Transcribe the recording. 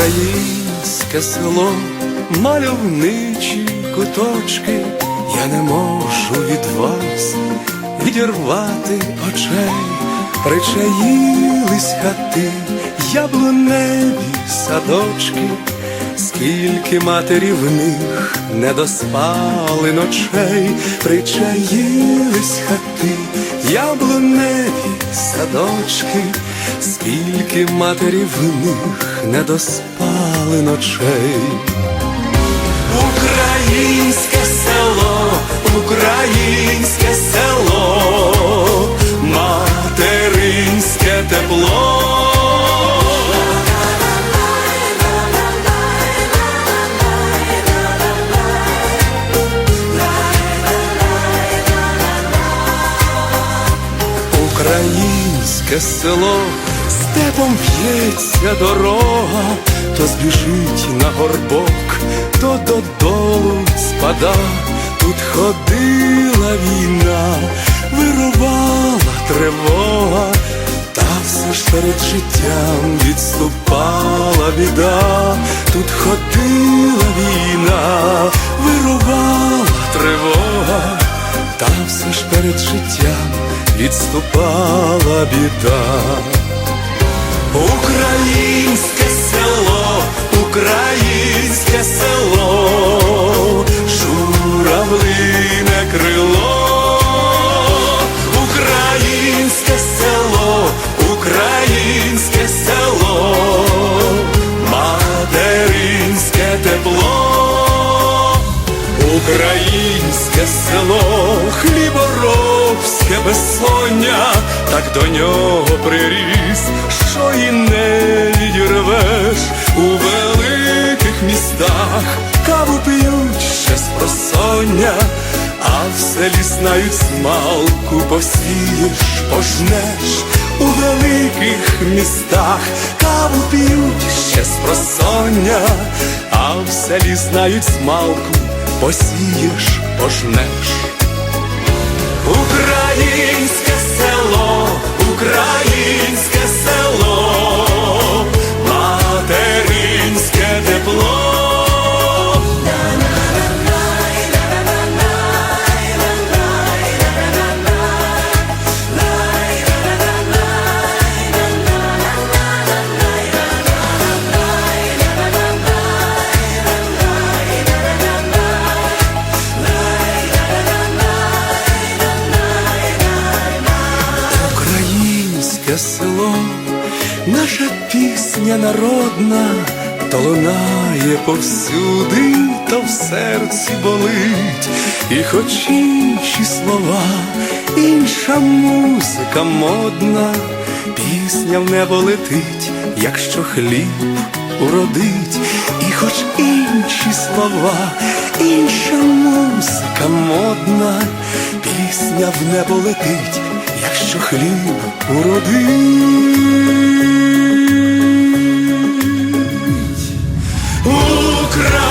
Українське село, мальовничі куточки, я не можу від вас відірвати очей, причаїлись хати, яблуневі садочки, скільки матері в них не доспали ночей, причаїлись хати, яблуневі садочки, скільки матерів в них не доспали ночей. Українське село, степом п'ється дорога, то збіжить на горбок, то додолу спада. Тут ходила війна, вирувала тривога, та все ж перед життям відступала біда. Тут ходила війна, відступала біда. Українське село, українське село, журавлине крило, українське село, українське село, материнське тепло. Українське село, хліборобське безсоння, так до нього приріс, що і не відірвеш у великих містах, каву п'ють ще з просоння, а в селі знають смалку посієш, пожнеш у великих містах, каву п'ють ще з просоння, а в селі знають смалку посієш, пожнеш. Українське село, наша пісня народна, то лунає повсюди, то в серці болить, і хоч інші слова, інша музика модна, пісня в небо летить, якщо хліб уродить, і хоч інші слова, інша музика модна, пісня в небо летить, якщо хліб уродить. Україна